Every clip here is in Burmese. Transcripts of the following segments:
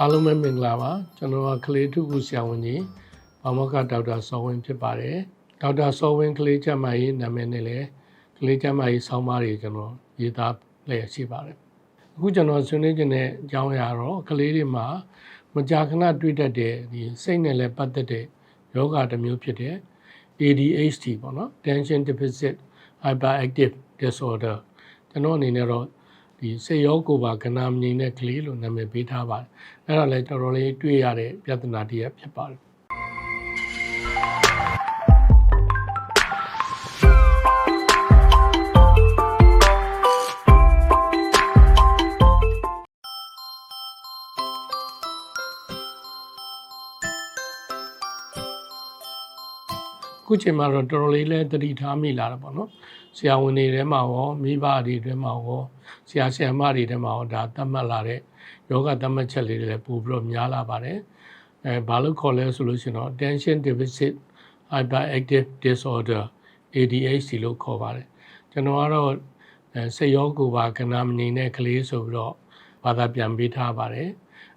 အားလုံးပဲမင်္ဂလာပါကျွန်တော်ကကလေးထုခုဆရာဝန်ကြီးဘာမောကဒေါက်တာစောဝင်းဖြစ်ပါတယ်ဒေါက်တာစောဝင်းကလေးကျန်းမာရေးနာမည်နဲ့လည်းကလေးကျန်းမာရေးဆောင်းပါးတွေကျွန်တော်ရေးသားလျက်ရှိပါတယ်အခုကျွန်တော်ဆွေးနွေးခြင်းတဲ့အကြောင်းအရာတော့ကလေးတွေမှာမကြာခဏတွေ့တတ်တဲ့ဒီစိတ်နဲ့လည်းပတ်သက်တဲ့ယောဂတစ်မျိုးဖြစ်တဲ့ ADHD ပေါ့နော် Attention Deficit Hyperactive Disorder ကျွန်တော်အနေနဲ့တော့ ဒီစိတ်ရောကိုယ်ပါကနာမငြိမ်တဲ့ကလေးလို့နာမည်ပေးထားပါတယ်အဲ့ဒါလည်းတော်တော်လေးတွေ့ရတဲ့ပြဿနာတစ်ရပ်ဖြစ်ပါတယ် ခုချိန်မှာတော့တော်တော်လေးလည်းတတိထားမိလာတာပေါ့နော်ဆရာဝန်တွေထဲမှာရောမိဘတွေထဲမှာရောဆရာဆရာမတွေထဲမှာရောဒါသတ်မှတ်လာတဲ့ယောဂသတ်မှတ်ချက်လေးတွေလည်းပို့ပြီးတော့များလာပါတယ်အဲဘာလို့ခေါ်လဲဆိုလို့ရှိရင်တော့ attention deficit hyperactive disorder ADHD လို့ခေါ်ပါတယ်ကျွန်တော်ကတော့အဲစိတ်ရောကိုယ်ပါကနာမငြိမ်တဲ့ကလေးဆိုပြီးတော့ဘာသာပြန်ပေးထားပါတယ်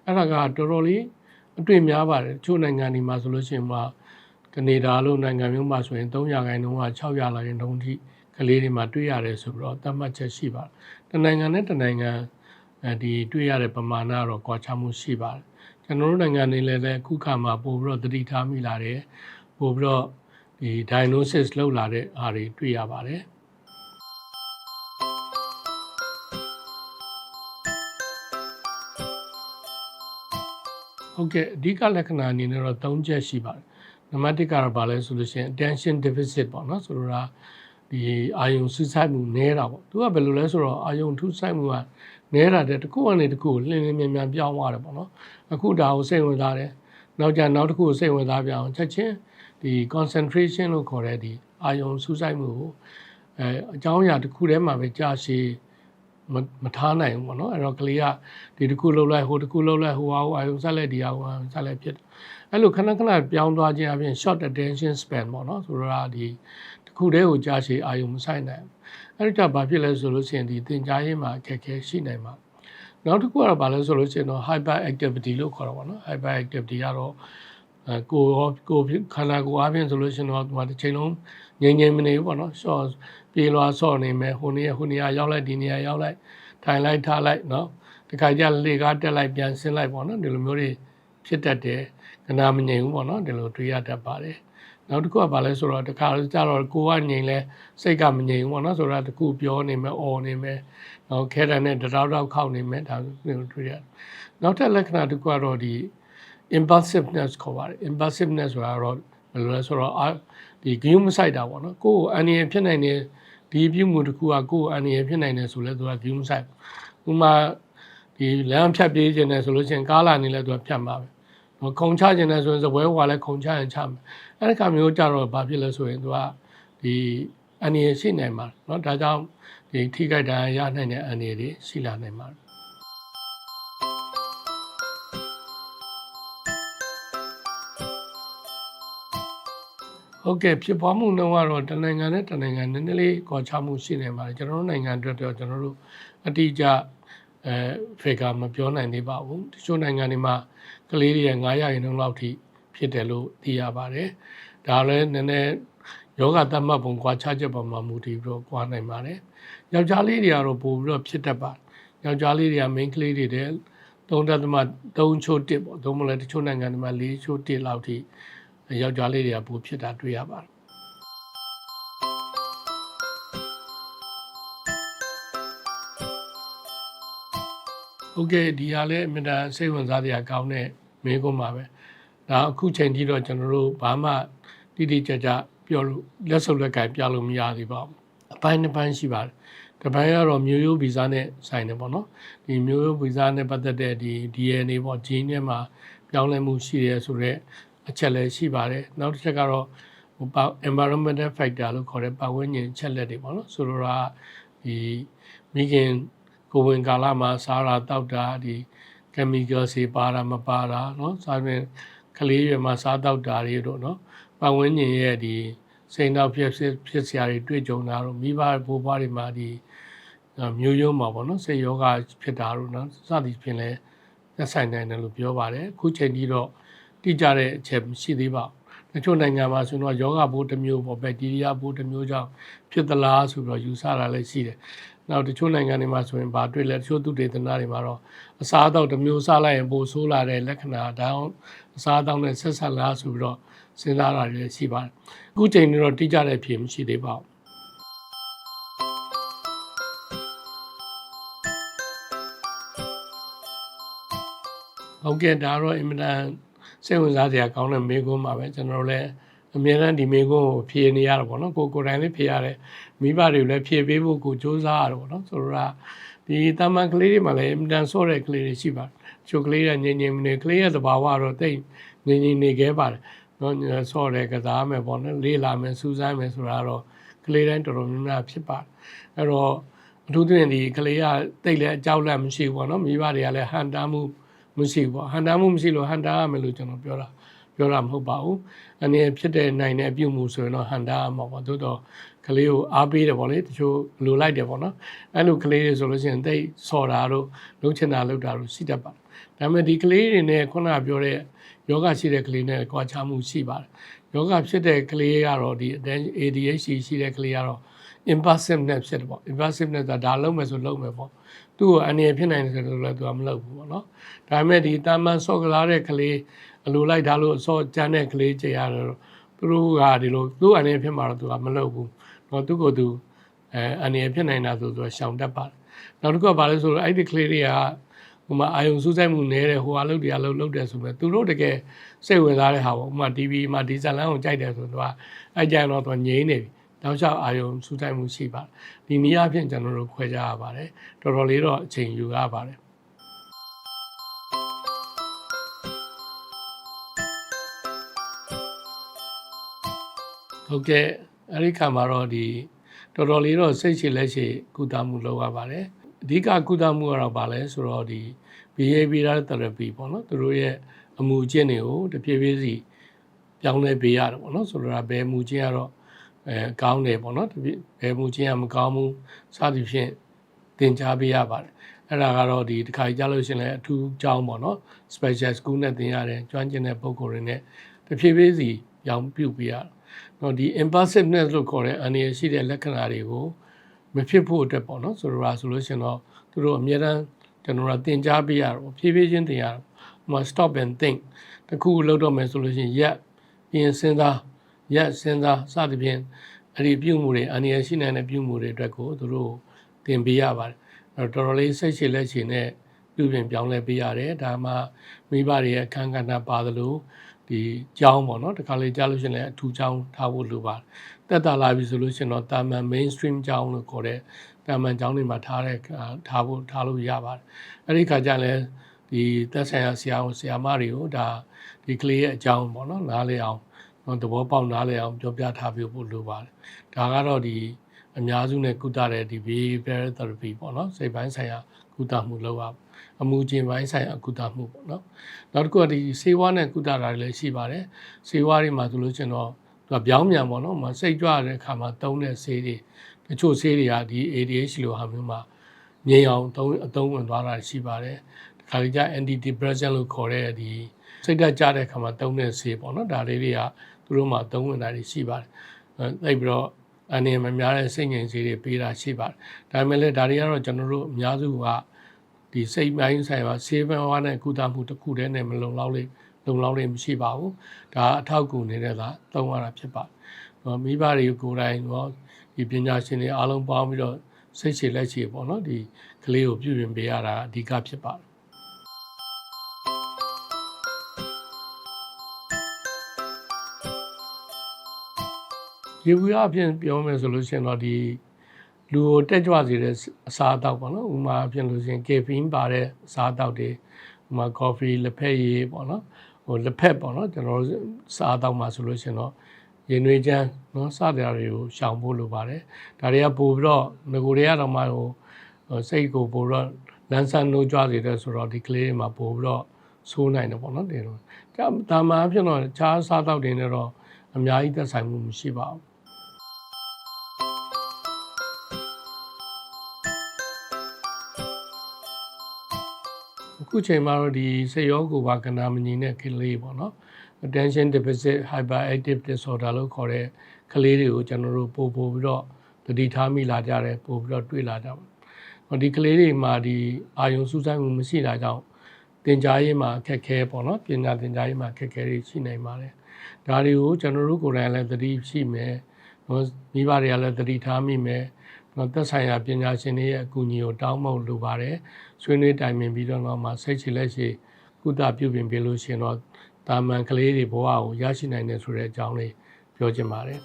အဲ့ဒါကတော်တော်လေးအတွေ့များပါတယ်တချို့နိုင်ငံတွေမှာဆိုလို့ရှိရင်မှာ ကနေဒါလို့နိုင်ငံမျိုးမှာဆိုရင်300ခိုင်နှုန်းက600ရာခိုင်နှုန်းထိကလေးတွေမှာတွေ့ရတယ်ဆိုပြီးတော့သတ်မှတ်ချက်ရှိပါတယ်။တနိုင်ငံနဲ့တနိုင်ငံအဲဒီတွေ့ရတဲ့ပမာဏတော့ကွာခြားမှုရှိပါတယ်။ကျွန်တော်တို့နိုင်ငံတွေလည်းလည်းအခုခါမှာပို့ပြီးတော့သတိထားမိလာတယ်။ပို့ပြီးတော့ဒီ diagnosis လုပ်လာတဲ့အားတွေတွေ့ရပါတယ်။ဟုတ်ကဲ့အဓိကလက္ခဏာအနေနဲ့တော့၃ချက်ရှိပါတယ် နံပါတ်1ကတော့ဗာလဲဆိုလို့ရှိရင် attention deficit ပေါ့နော်ဆိုတော့ဒီအာယုံစူးစိုက်မှုနည်းတာပေါ့သူကဘယ်လိုလဲဆိုတော့အာယုံထူးစိုက်မှုကနည်းတာတဲ့တစ်ခုကနေတစ်ခုကိုလင်းလင်းမြန်မြန်ပြောင်းသွားတယ်ပေါ့နော်အခုဒါကိုစိတ်ဝင်စားတယ်နောက်ကျနောက်တစ်ခုကိုစိတ်ဝင်စားပြအောင်ချက်ချင်းဒီ concentration လို့ခေါ်တဲ့ဒီအာယုံစူးစိုက်မှုကိုအဲအကြောင်းအရာတစ်ခုထဲမှာပဲကြာရှည် မမထားနိုင်ဘူးပေါ့နော်အဲ့တော့ကလေးကဒီတစ်ခုလှုပ်လိုက်ဟိုတစ်ခုလှုပ်လိုက်ဟိုဟာဟိုအာယုံဆက်လိုက်ဒီဟာဟိုဟာဆက်လိုက်ဖြစ်တယ်အဲ့လိုခဏခဏပြောင်းသွားခြင်းအပြင် short attention span ပေါ့နော်ဆိုတော့ဒီတစ်ခုတည်းကိုကြာရှည်အာယုံမဆိုင်နိုင်ဘူးအဲ့ဒါဘာဖြစ်လဲဆိုလို့ရှိရင်ဒီသင်ကြားရေးမှာအခက်အခဲရှိနိုင်မှာနောက်တစ်ခုကတော့ဘာလဲဆိုလို့ရှိရင်တော့ hyper activity လို့ခေါ်တာပေါ့နော် hyper activity ကတော့ အဲကိုရောကိုခန္ဓာကိုယ်အပြင်ဆိုလို့ရှိရင်တော့ဒီမှာတစ်ချိန်လုံးငြိမ်ငြိမ်မနေဘူးပေါ့နော် short ပြေးလွားဆော့နေမယ်ဟိုနေရဟိုနေရရောက်လိုက်ဒီနေရရောက်လိုက်ထိုင်လိုက်ထားလိုက်နော်တခါကျလေကားတက်လိုက်ပြန်ဆင်းလိုက်ပေါ့နော်ဒီလိုမျိုးတွေဖြစ်တတ်တယ်ကနာမငြိမ်ဘူးပေါ့နော်ဒီလိုတွေးရတတ်ပါတယ်နောက်တစ်ခုကဘာလဲဆိုတော့တခါကျတော့ကိုကငြိမ်လဲစိတ်ကမငြိမ်ဘူးပေါ့နော်ဆိုတော့တခုပြောနေမယ်អော်နေမယ်နောက်ခဲတံနဲ့တရောက်တောက်ခောက်နေမယ်ဒါမျိုးတွေးရနောက်ထပ်လက္ခဏာတစ်ခုကတော့ဒီ impulsiveness ခေါ်ပါတယ် impulsiveness ဆိုတာကတော့ဘယ်လိုလဲဆိုတော့ဒီဂယုမဆိုင်တာပေါ့နော်ကိုယ့်ကိုအန္တရာယ်ဖြစ်နိုင်တယ်ဒီပြုမှုတစ်ခုကကိုယ့်အန္တရာယ်ဖြစ်နိုင်တယ်ဆိုလဲသူကဂယုမဆိုင်ဘူးဥမာဒီလမ်းဖြတ်ပြေးခြင်းနဲ့ဆိုလို့ရှိရင်ကားလာနေလဲသူကဖြတ်မှာပဲနော်ခုံချခြင်းနဲ့ဆိုရင်စပွဲဟွာလဲခုံချရင်ချမယ်အဲ့ဒီခါမျိုးကြတော့ဘာဖြစ်လဲဆိုရင်သူကဒီအန္တရာယ်ရှိနိုင်မှာနော်ဒါကြောင့်ဒီထိခိုက်ဒဏ်ရာရနိုင်တဲ့အန္တရာယ်တွေရှိလာနိုင်မှာ ဟုတ်ကဲ့ဖြစ်ပွားမှုနှုန်းကတော့တနိုင်ငံနဲ့တနိုင်ငံနည်းနည်းလေးကွာခြားမှုရှိနေပါတယ်ကျွန်တော်တို့နိုင်ငံအတွက်တော့ကျွန်တော်တို့အတိအကျအဲဖေကမပြောနိုင်သေးပါဘူးတချို့နိုင်ငံတွေမှာကလေးတွေရဲ့900ရာခိုင်နှုန်းလောက်ထိဖြစ်တယ်လို့သိရပါတယ်ဒါလည်းနည်းနည်းယောဂသတ်မှတ်ပုံကွာခြားချက်ပေါ်မှာမူတည်ပြီးတော့ကွာနိုင်ပါတယ်ယောက်ျားလေးတွေကတော့ပို့ပြီးတော့ဖြစ်တတ်ပါတယ်ယောက်ျားလေးတွေက main ကလေးတွေတဲ့3.3ချိုး1ပေါ့သို့မဟုတ်လည်းတချို့နိုင်ငံတွေမှာ4ချိုး1လောက်ထိ ယောက်ျားလေးတွေကပိုဖြစ်တာတွေ့ရပါတယ်ဟုတ်ကဲ့ဒီဟာလည်းအမြဲတမ်းစိတ်ဝင်စားစရာကောင်းတဲ့မေးခွန်းပါပဲဒါအခုချိန်ထိတော့ကျွန်တော်တို့ဘာမှတိတိကျကျပြောလို့လက်စုပ်လက်ကင်ပြလို့မရသေးပါဘူးအပိုင်းတစ်ပိုင်းရှိပါတယ်တပိုင်းကတော့မျိုးရိုးဗီဇနဲ့ဆိုင်တယ်ပေါ့နော်ဒီမျိုးရိုးဗီဇနဲ့ပတ်သက်တဲ့ဒီ DNA ပေါ့ gene ထဲမှာပြောင်းလဲမှုရှိရဲဆိုတော့ အချက်လည်းရှိပါတယ်နောက်တစ်ချက်ကတော့ဟို environmental factor လို့ခေါ်တဲ့ပတ်ဝန်းကျင်ချက်လက်တွေပေါ့နော်ဆိုလိုတာဒီမိခင်ကိုဝင်ကာလမှာစားတာတောက်တာဒီ chemical တွေပါတာမပါတာเนาะစားရင်ကလေးရွယ်မှာစားတောက်တာတွေတို့เนาะပတ်ဝန်းကျင်ရဲ့ဒီစိန်တော့ဖြစ်ဖြစ်စရာတွေတွေ့ကြုံတာတို့မိဘဘိုးဘွားတွေမှာဒီမျိုးရိုးမှာပေါ့နော်စိတ်ယောဂဖြစ်တာတို့နော်စသည်ဖြင့်လဲ သက်ဆိုင်နိုင်တယ်လို့ပြောပါတယ်အခုချိန်ကြီးတော့ တိကျတဲ့အချက်မရှိသေးပါဘူးတချို့နိုင်ငံမှာဆိုတော့ယောဂဘိုးတစ်မျိုးပေါ့ဘက်တီးရီးယားဘိုးတစ်မျိုးကြောင့်ဖြစ်သလားဆိုတော့ယူဆတာလည်းရှိတယ်နောက်တချို့နိုင်ငံတွေမှာဆိုရင်ဗာတွေ့လဲတချို့သူတေသနာတွေမှာတော့အစားအသောက်တစ်မျိုးစားလိုက်ရင်ပိုဆိုးလာတဲ့လက္ခဏာဒါအောင်အစားအသောက်နဲ့ဆက်ဆက်လားဆိုပြီးတော့စဉ်းစားတာတွေလည်းရှိပါတယ်အခုချိန်นี้တော့တိကျတဲ့အဖြေမရှိသေးပါဘူးဟုတ်ကဲ့ဒါတော့အင်မတန် စိတ်ဝင်စားစရာကောင်းတဲ့မေးခွန်းပါပဲကျွန်တော်တို့လည်းအမြဲတမ်းဒီမေးခွန်းကိုဖြေနေရတာပေါ့နော်ကိုကိုယ်တိုင်လည်းဖြေရတယ်မိဘတွေလည်းဖြေပေးဖို့ကိုစူးစမ်းရတော့ပေါ့နော်ဆိုတော့ဒီတာမန်ကလေးတွေမှာလည်းအင်မတန်ဆော့တဲ့ကလေးတွေရှိပါတယ်ချိုကလေးတွေငြိမ်ငြိမ်နေကလေးရဲ့သဘာဝတော့တိတ်ငြိမ်ငြိမ်နေခဲ့ပါတယ်နော်ဆော့တယ်ကစားမယ်ပေါ့နော်လေးလာမယ်စူးစမ်းမယ်ဆိုတာတော့ကလေးတိုင်းတော်တော်များများဖြစ်ပါတယ်အဲ့တော့အထူးသဖြင့်ဒီကလေးကတိတ်လည်းအကြောက်လန့်မရှိဘူးပေါ့နော်မိဘတွေကလည်းဟန်တားမှု မရှိဘူးပေါ့ဟန်တာမှုမရှိလို့ဟန်တာရမယ်လို့ကျွန်တော်ပြောတာပြောတာမဟုတ်ပါဘူးအနေဖြစ်တဲ့နိုင်တဲ့အပြုမှုဆိုရင်တော့ဟန်တာရမှာပေါ့သို့တော့ကလေးကိုအားပေးတယ်ပေါ့လေတချို့လိုလိုက်တယ်ပေါ့နော်အဲ့လိုကလေးတွေဆိုလို့ရှိရင်တိတ်ဆော်တာတို့လုံးချင်တာလုပ်တာတို့ရှိတတ်ပါတယ်ဒါပေမဲ့ဒီကလေးတွေနဲ့ခုနကပြောတဲ့ယောဂရှိတဲ့ကလေးနဲ့ကြွားချမှုရှိပါတယ်ယောဂဖြစ်တဲ့ကလေးကတော့ဒီ ADHD ရှိတဲ့ကလေးကတော့ impulsiveness ဖြစ်တယ်ပေါ့ impulsiveness ဆိုတာဒါလုံးမယ်ဆိုလုံးမယ်ပေါ့သူ့ကိုအနေရဖြစ်နိုင်တယ်ဆိုတော့လည်းသူကမလုပ်ဘူးပေါ့နော်ဒါပေမဲ့ဒီတာမန်ဆော့ကလာတဲ့ကလေးအလိုလိုက်ဒါလို့ဆော့ကျန်းတဲ့ကလေးကြရတော့သူတို့ကဒီလိုသူ့အနေဖြစ်မှာတော့သူကမလုပ်ဘူးတော့သူ့ကိုယ်သူအဲအနေရဖြစ်နိုင်တာဆိုတော့ရှောင်တတ်ပါတယ်နောက်တစ်ခုကဘာလဲဆိုတော့အဲ့ဒီကလေးတွေကဟိုမှာအာယုံစူးစိုက်မှုနေတဲ့ဟိုအလုပ်တွေအလုပ်လုပ်တယ်ဆိုပေမဲ့သူတို့တကယ်စိတ်ဝင်စားတဲ့ဟာပေါ့ဥပမာ TV မှာဒီဇက်လန်ကိုကြိုက်တယ်ဆိုတော့အဲ့ကြရင်တော့သူငြိမ်းနေပြီ တောက်လျှောက်အာယုံစူးစိုက်မှုရှိပါတယ်ဒီနည်းအားဖြင့်ကျွန်တော်တို့ခွဲခြားရပါတယ်တော်တော်လေးတော့အချိန်ယူရပါတယ်ဟုတ်ကဲ့အဲ့ဒီခါမှာတော့ဒီတော်တော်လေးတော့စိတ်ရှိလက်ရှိကုသမှုလုပ်ရပါတယ်အဓိကကုသမှုကတော့ဗာလဲဆိုတော့ဒီ behavioral therapy ပေါ့နော်သူတို့ရဲ့အမှုအကျင့်တွေကိုတဖြည်းဖြည်းစီပြောင်းလဲပေးရတယ်ပေါ့နော်ဆိုတော့ဘယ်အမှုကျင့်ကတော့ အဲကောင်းတယ်ပေါ့နော်ဘယ်အမှုကျင့်ကမကောင်းဘူးစသည်ဖြင့်သင်ကြားပေးရပါတယ်အဲ့ဒါကတော့ဒီတစ်ခါကြားလို့ရှိရင်လည်းအထူးကြောင်းပေါ့နော် special school နဲ့သင်ရတယ်ကျွမ်းကျင်တဲ့ပုံကိုယ်တွေနဲ့တဖြည်းဖြည်းစီပြောင်းပြုတ်ပေးရတယ်နော်ဒီ impulsiveness လို့ခေါ်တဲ့အန္တရာယ်ရှိတဲ့လက္ခဏာတွေကိုမဖြစ်ဖို့အတွက်ပေါ့နော်ဆိုတော့ဆိုလို့ရှိရင်တော့သူတို့အများတန်းကျွန်တော်တို့သင်ကြားပေးရတော့ဖြည်းဖြည်းချင်းသင်ရတော့ဟို stop and think တခုလောက်တော့မယ်ဆိုလို့ရှိရင် yet ပြင်စဉ်းစား yet စဉ်းစားစသဖြင့်အဲ့ဒီပြုမှုတွေအန္တရာယ်ရှိနိုင်တဲ့ပြုမှုတွေအတွက်ကိုသူတို့သင်ပေးရပါတယ်အဲ့တော့တော်တော်လေးစိတ်ရှိလက်ရှိနဲ့ပြုပြင်ပြောင်းလဲပေးရတယ်ဒါမှမိဘတွေရဲ့အခန်းကဏ္ဍပါသလိုဒီကြောင်းပေါ့နော်တခါလေကြားလို့ရှိရင်လည်းအထူးကြောင်းထားဖို့လိုပါတယ်တက်တာလာပြီဆိုလို့ရှိရင်တော့တာမန် mainstream ကြောင်းလို့ခေါ်တဲ့တာမန်ကြောင်းတွေမှာထားတဲ့ထားဖို့ထားလို့ရပါတယ်အဲ့ဒီခါကျလည်းဒီသက်ဆိုင်ရာဆရာဝန်ဆရာမတွေကိုဒါဒီကလေးရဲ့အကြောင်းပေါ့နော်နားလည်အောင် သဘောပေါက်နားလည်အောင်ပြောပြထားပြဖို့လိုပါတယ်ဒါကတော့ဒီအများစုနဲ့ကုသတဲ့ဒီ behavioral therapy ပေါ့နော်စိတ်ပိုင်းဆိုင်ရာကုသမှုလုပ်ရအမှုချင်းပိုင်းဆိုင်ရာကုသမှုပေါ့နော်နောက်တစ်ခုကဒီစေဝါနဲ့ကုသတာတွေလည်းရှိပါတယ်စေဝါတွေမှာဆိုလို့ချင်းတော့သူကပြောင်းမြန်ပေါ့နော်မစိတ်ကြွတဲ့အခါမှာသုံးတဲ့ဆေးတွေတချို့ဆေးတွေကဒီ ADHD လိုဟာမျိုးမှာ ငြိမ်အောင်သုံးအသုံးဝင်သွားတာရှိပါတယ်ဒီခါလေးကျ anti depressant လို့ခေါ်တဲ့ဒီစိတ်ဓာတ်ကျတဲ့အခါမှာသုံးတဲ့ဆေးပေါ့နော်ဒါလေးတွေကသူတို့မှာသုံးဝင်တာတွေရှိပါတယ်အဲပြီးတော့အနေမများတဲ့စိတ်ငြိမ်စေးတွေပေးတာရှိပါတယ်။ဒါပေမဲ့လည်းဒါတွေကတော့ကျွန်တော်တို့အများစုကဒီစိတ်ပိုင်းဆိုင်ရာဆေးဘဝနဲ့ကုသမှုတစ်ခုတည်းနဲ့မလုံလောက်လေလုံလောက်လေမရှိပါဘူး။ဒါအထောက်အကူနေတဲ့ကသုံးရတာဖြစ်ပါတယ်။ဟောမိဘတွေကိုယ်တိုင်ဟောဒီပညာရှင်တွေအားလုံးပေါင်းပြီးတော့ စိတ်ရှည်လက်ရှည်ပေါ့နော်ဒီကလေးကိုပြုပြင်ပေးရတာအဓိကဖြစ်ပါတယ်ရေဘူးအဖြစ်ပြောမယ်ဆိုလို့ရှိရင်တော့ဒီလူကိုတက်ကြွစေတဲ့အစားအသောက်ပေါ့နော်ဥမာအဖြစ်လို့ရှိရင်ကေဖင်းပါတဲ့အစားအသောက်တွေဥမာကော်ဖီလက်ဖက်ရည်ပေါ့နော်ဟိုလက်ဖက်ပေါ့နော်ကျွန်တော်စားအသောက်မှာဆိုလို့ရှိရင်တော့ ရင်နွေးချမ်းနော်စတဲ့တွေကိုရှောင်ဖို့လိုပါတယ်ဒါတွေကပို့ပြီးတော့ငကိုတွေကတော့မှဟိုစိတ်ကိုပို့ပြီးတော့လန်းဆန်းနှိုးကြွစေတဲ့ဆိုတော့ဒီကလေးတွေမှာပို့ပြီးတော့ဆိုးနိုင်တယ်ပေါ့နော်ဒီလိုဒါမှအဖြစ်တော့ခြားစားသောက်တွေနဲ့တော့အများကြီးသက်ဆိုင်မှုမရှိပါဘူးအခုချိန်မှာတော့ဒီစိတ်ရောကိုယ်ပါကနာမညီတဲ့ကလေးပေါ့နော် attention deficit hyperactive disorder လို့ခေါ်တဲ့ကလေးတွေကိုကျွန်တော်တို့ပို့ပို့ပြီးတော့တတိထားမိလာကြတယ်ပို့ပြီးတော့တွေ့လာကြပါဟောဒီကလေးတွေမှာဒီအာယုံစူးစိုက်မှုမရှိတာကြောင့်တင် जा ရေးမှာအခက်ခဲပေါ့နော်ပညာတင် जा ရေးမှာအခက်ခဲတွေရှိနိုင်ပါတယ်ဒါတွေကိုကျွန်တော်တို့ကိုယ်တိုင်လည်းသတိရှိမယ်နော်မိဘတွေကလည်းသတိထားမိမယ်နော်သက်ဆိုင်ရာပညာရှင်တွေရဲ့အကူအညီကိုတောင်းပန်လိုပါတယ်ဆွေးနွေးတိုင်ပင်ပြီးတော့တော့မှစိတ်ချလက်ရှိကုသပြုပြင်ပေးလို့ရှိရင်တော့ တာမန်ကလေးတွေဘဝကိုရရှိနိုင်တယ်ဆိုတဲ့အကြောင်းလေးပြောချင်ပါတယ်